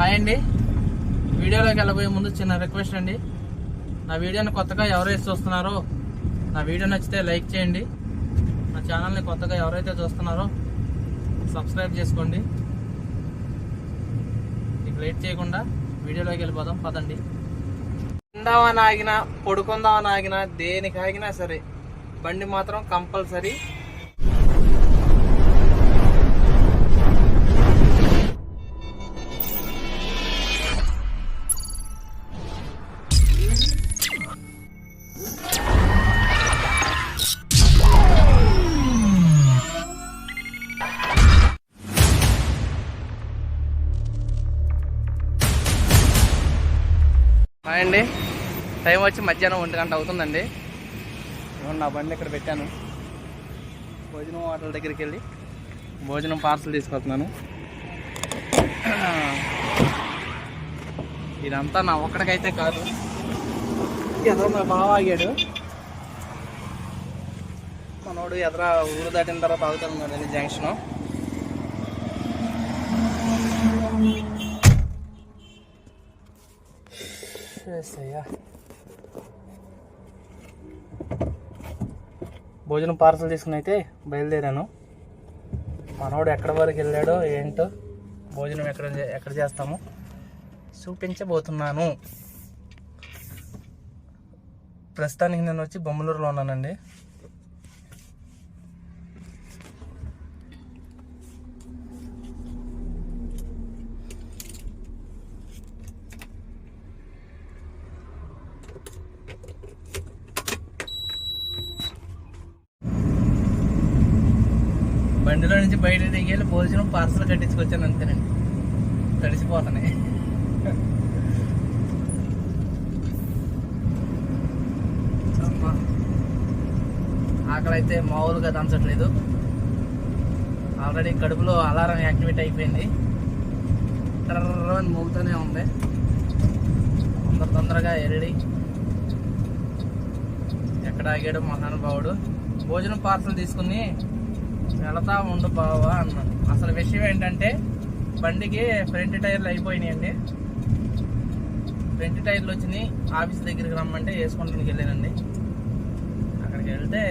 Hi అండి. వీడియోలోకి వెళ్ళబోయే ముందు చిన్న రిక్వెస్ట్ అండి. నా వీడియోని కొత్తగా ఎవరైతే చూస్తున్నారో నా వీడియో నచ్చితే లైక్ చేయండి. నా ఛానల్ని కొత్తగా ఎవరైతే చూస్తున్నారో సబ్స్క్రైబ్ చేసుకోండి. మీకు లేట్ చేయకుండా వీడియోలోకి వెళ్ళిపోదాం పదండి. తిందామని ఆగినా పడుకుందామని ఆగినా దేనికి ఆగినా సరే బండి మాత్రం కంపల్సరీ హాయ్ అండి. టైం వచ్చి మధ్యాహ్నం ఒంటి గంట అవుతుందండి. నా బండి ఇక్కడ పెట్టాను. భోజనం హోటల్ దగ్గరికి వెళ్ళి భోజనం పార్సల్ తీసుకొస్తున్నాను. ఇదంతా నా ఒక్కడికైతే కాదు. ఎదర బాగా ఆగాడు. మనోడు ఎదర ఊరు దాటిన తర్వాత అవుతున్నాడు జంక్షన్ అయ్యా భోజనం పార్సల్ తీసుకుని అయితే బయలుదేరాను. మనోడు ఎక్కడ వరకు వెళ్ళాడో ఏంటో భోజనం ఎక్కడ ఎక్కడ చేస్తాము చూపించబోతున్నాను. ప్రస్తుతానికి నేను వచ్చి బొమ్మలూరులో ఉన్నానండి. బండిలో నుంచి బయట దిగేళ్ళు భోజనం పార్సల్ కట్టించుకొచ్చాను అంతేనండి. తడిసిపోతున్నాయి. అమ్మా. ఆకలి అయితే మామూలుగా దంచట్లేదు. ఆల్రెడీ కడుపులో అలారం యాక్టివేట్ అయిపోయింది. టర్రని మోగుతూనే ఉంది. తొందర తొందరగా ఎరడి. ఎక్కడ ఆగాడు మహానుభావుడు భోజనం పార్సల్ తీసుకుని వెళతా ఉండు బావా అన్నాడు. అసలు విషయం ఏంటంటే బండికి ఫ్రంట్ టైర్లు అయిపోయినాయండి. ఫ్రంట్ టైర్లు వచ్చినాయి ఆఫీస్ దగ్గరికి రమ్మంటే వేసుకుంటానికి వెళ్ళానండి. అక్కడికి వెళ్తే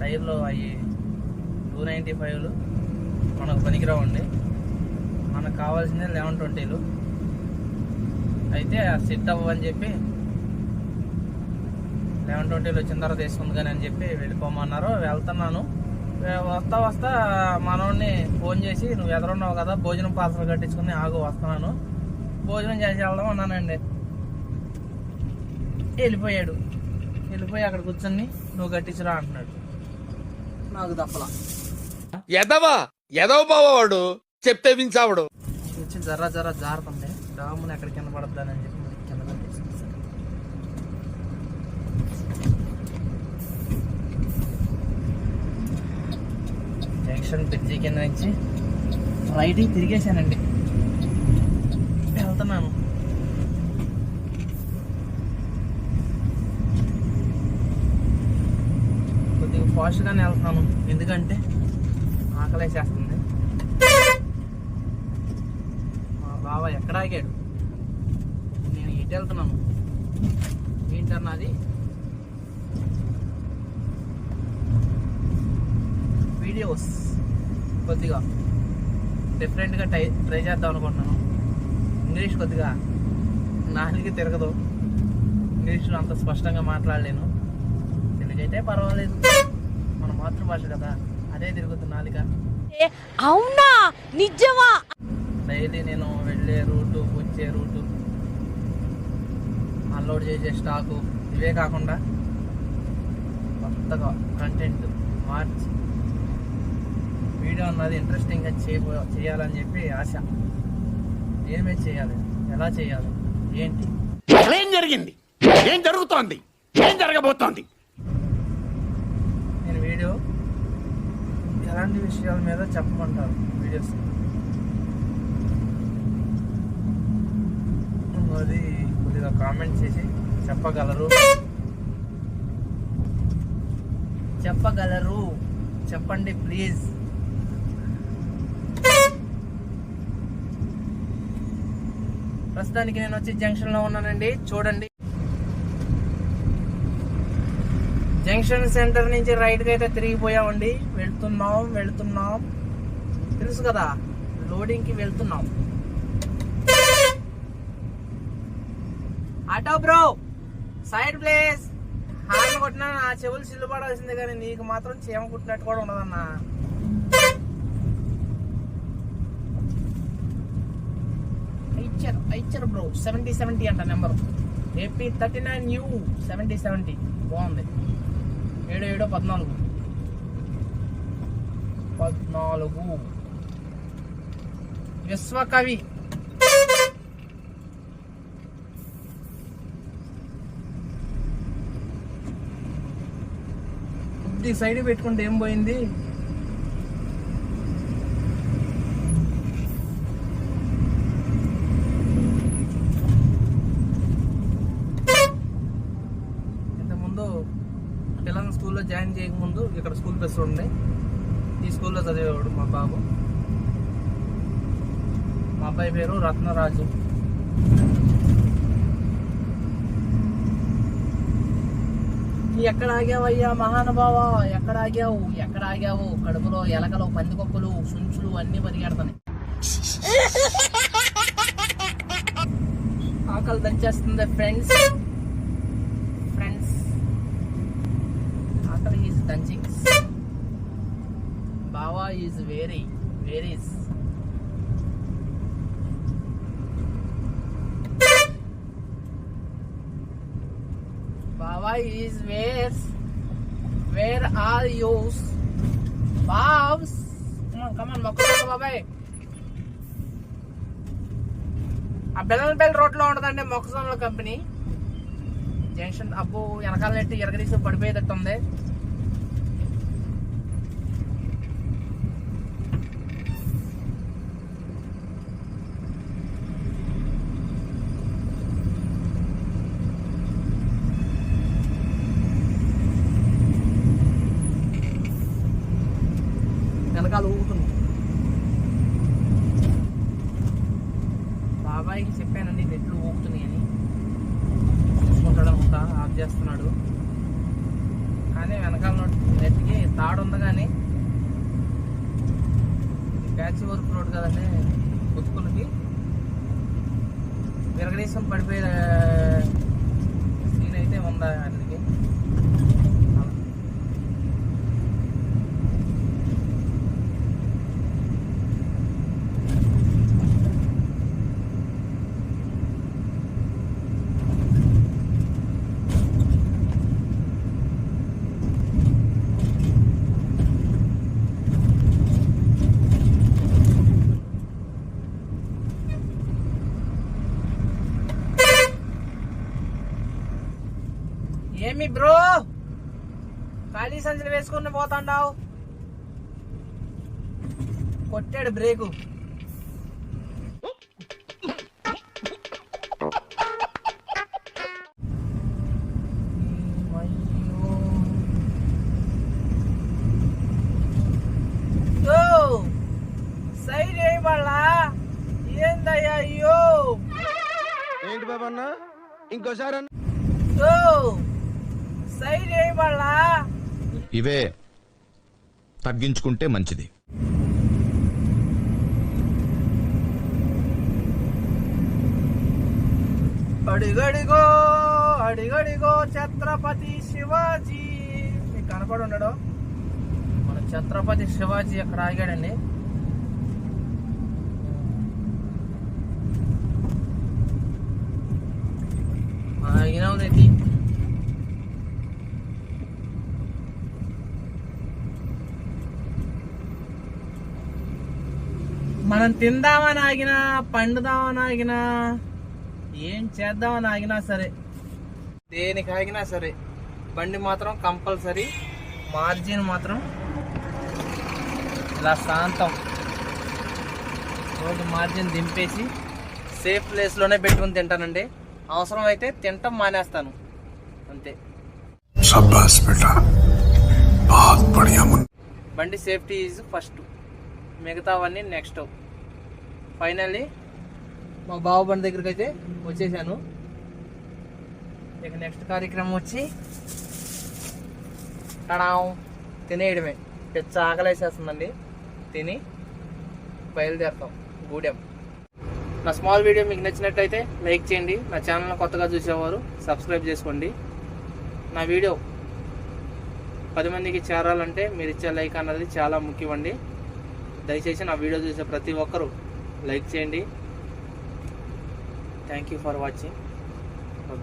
టైర్లు అవి టూ నైంటీ ఫైవ్లు మనకు పనికిరావండి. మనకు కావాల్సిందే లెవెన్ ట్వంటీలు. అయితే సెట్ అవ్వని చెప్పి లెవెన్ ట్వంటీలు వచ్చిన తర్వాత వేసుకుంది కానీ అని చెప్పి వెళ్ళిపోమన్నారు. వెళ్తున్నాను. వస్తా వస్తా మనోడిని ఫోన్ చేసి నువ్వు ఎదురున్నావు కదా భోజనం పార్సల్ కట్టించుకుని ఆగు వస్తున్నాను. భోజనం చేసి వెళ్దాం అన్నానండి. వెళ్ళిపోయాడు. వెళ్ళిపోయి అక్కడ కూర్చొని నువ్వు కట్టించురా అంటున్నాడు. నాకు తప్పలా. ఎదవా? ఎదవ బావవాడు? చెప్తే వించావుడు వచ్చి జర్రా జర్రా జారుతుంది. డాముని ఎక్కడ కింద పడద్దానని చెప్పి మరి కింద కట్టేసుకుంటాను జంక్షన్ బ్రిడ్జి కింద నుంచి. రైట్ తిరిగేశానండి. వెళ్తున్నాను. కొద్దిగా ఫాస్ట్గానే వెళ్తున్నాను. ఎందుకంటే ఆకలేసేస్తుంది. మా బావ ఎక్కడ ఆగాడు? నేను ఇటు వెళ్తున్నాను. ఏంటన్నది వీడియోస్. కొద్దిగా డిఫరెంట్గా ట్రై ట్రై చేద్దాం అనుకుంటున్నాను. ఇంగ్లీష్ కొద్దిగా నాలుగు తిరగదు. ఇంగ్లీష్లో అంత స్పష్టంగా మాట్లాడలేను. తెలుగైతే పర్వాలేదు. మన మాతృభాష కదా అదే తిరుగుతుంది నాలుక. అవునా? నిజమా? డైలీ నేను వెళ్ళే రూటు వచ్చే రూటు అన్లోడ్ చేసే స్టాకు ఇవే కాకుండా కొత్తగా కంటెంట్ మార్చి వీడియో అన్నది ఇంట్రెస్టింగ్గా చేయబో చేయాలని చెప్పి ఆశ. ఏమేమి చేయాలి? ఎలా చేయాలి? ఏంటి? ఏం జరిగింది? ఏం జరుగుతోంది? ఏం జరగబోతోంది? నేను వీడియో ఎలాంటి విషయాల మీద చెప్పమంటారు వీడియోస్? అది కొద్దిగా కామెంట్ చేసి చెప్పగలరు. చెప్పగలరు. చెప్పండి ప్లీజ్ ప్రస్తుతానికి నేను వచ్చి జంక్షన్లో ఉన్నానండి. చూడండి. జంక్షన్ సెంటర్ నుంచి రైట్ అయితే తిరిగిపోయామండి. వెళ్తున్నాం వెళ్తున్నాం. తెలుసు కదా లోడింగ్కి వెళ్తున్నాం. Auto bro side place horn కొట్టినా నా చెవులు చిల్లు పడాల్సిందే కానీ నీకు మాత్రం చీమ కుట్టినట్టు కూడా ఉండదన్నా. ఇచ్చారు ఇచ్చారు బ్రో సెవెంటీ సెవెంటీ అంట number AP thirty nine U seventy seventy బాగుంది. ఏడు ఏడు పద్నాలుగు. పద్నాలుగు. విశ్వకవి. కొద్ది సైడ్ పెట్టుకుంటే ఏం పోయింది? జాయిన్ చేయకముందు ఇక్కడ స్కూల్ బస్సు ఉండే. ఈ స్కూల్లో చదివేవాడు మా బాబు. మా అబ్బాయి పేరు రత్నరాజు. ఎక్కడ ఆగావయ్యా మహానుభావ? ఎక్కడ ఆగావు? ఎక్కడ ఆగావు? కడుపులో ఎలకలు పందికొక్కులు సుంచులు అన్ని పరిగెడతాయి ఆకలి దంచేస్తుంది ఫ్రెండ్స్ టచింగ్ బావా ఈజ్ వెరీ వెరీస్ బావా is where where are use బావ్స్ కమన్ మొక్క బాబాయ్ ఆ బెల్లంపల్లి రోడ్లో ఉంటదండి మొక్కజొన్నల కంపెనీ. జంక్షన్ అబ్బో వెనకాల నెట్టి ఎరగదీసి పడిపోయేటట్టు ఉంది వెనకాల బాబాయ్కి చెప్పానండి నెట్లు ఊగుతున్నాయి అని. చూసుకుంటాడు అంతా ఆఫ్ చేస్తున్నాడు. కానీ వెనకాల నెట్కి తాడు ఉంది కానీ ప్యాచ్ వర్క్ రోడ్ కదండి ఉతుకులకి విరగడేసం పడిపోయే సీన్ అయితే ఉందా అందుకే ఏమి బ్రో. ఖాళీ సంచులు వేసుకుని పోతాండావు. కొట్టాడు బ్రేకు. సైడ్ వేయబడలా ఏందయ్యా అయ్యో? ఏంటి బాబన్న? ఇంకోసారి ఓ, ఇవే తగ్గించుకుంటే మంచిది. అడిగడిగో అడిగడిగో ఛత్రపతి శివాజీ. మీకు కనపడి ఉండడు? మన ఛత్రపతి శివాజీ అక్కడ ఆగాడండి? ఆగినవుదేంటి మనం తిందామని ఆగినా పండుదామని ఆగినా ఏం చేద్దామని ఆగినా సరే దేనికి ఆగినా సరే బండి మాత్రం కంపల్సరీ మార్జిన్ మాత్రం ఇలా శాంతం. రోడ్డు మార్జిన్ దింపేసి సేఫ్ ప్లేస్లోనే పెట్టుకుని తింటానండి. అవసరం అయితే తింటాం మానేస్తాను. అంతే. బండి సేఫ్టీ ఈజ్ ఫస్ట్. మిగతావన్నీ నెక్స్ట్. ఫైనల్లీ మా బావబండి దగ్గరికి అయితే వచ్చేసాను. ఇక నెక్స్ట్ కార్యక్రమం వచ్చి టడాం తినేయడమే. పెద్ద ఆకలేసేస్తుందండి. తిని బయలుదేరుతాం. గూడెం. నా స్మాల్ వీడియో మీకు నచ్చినట్టయితే లైక్ చేయండి. నా ఛానల్ కొత్తగా చూసేవారు సబ్స్క్రైబ్ చేసుకోండి. నా వీడియో పది మందికి చేరాలంటే మీరు ఇచ్చే లైక్ అన్నది చాలా ముఖ్యమండి. దయచేసి నా వీడియో చూసే ప్రతి ఒక్కరూ లైక్ చేయండి. Thank you for watching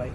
bye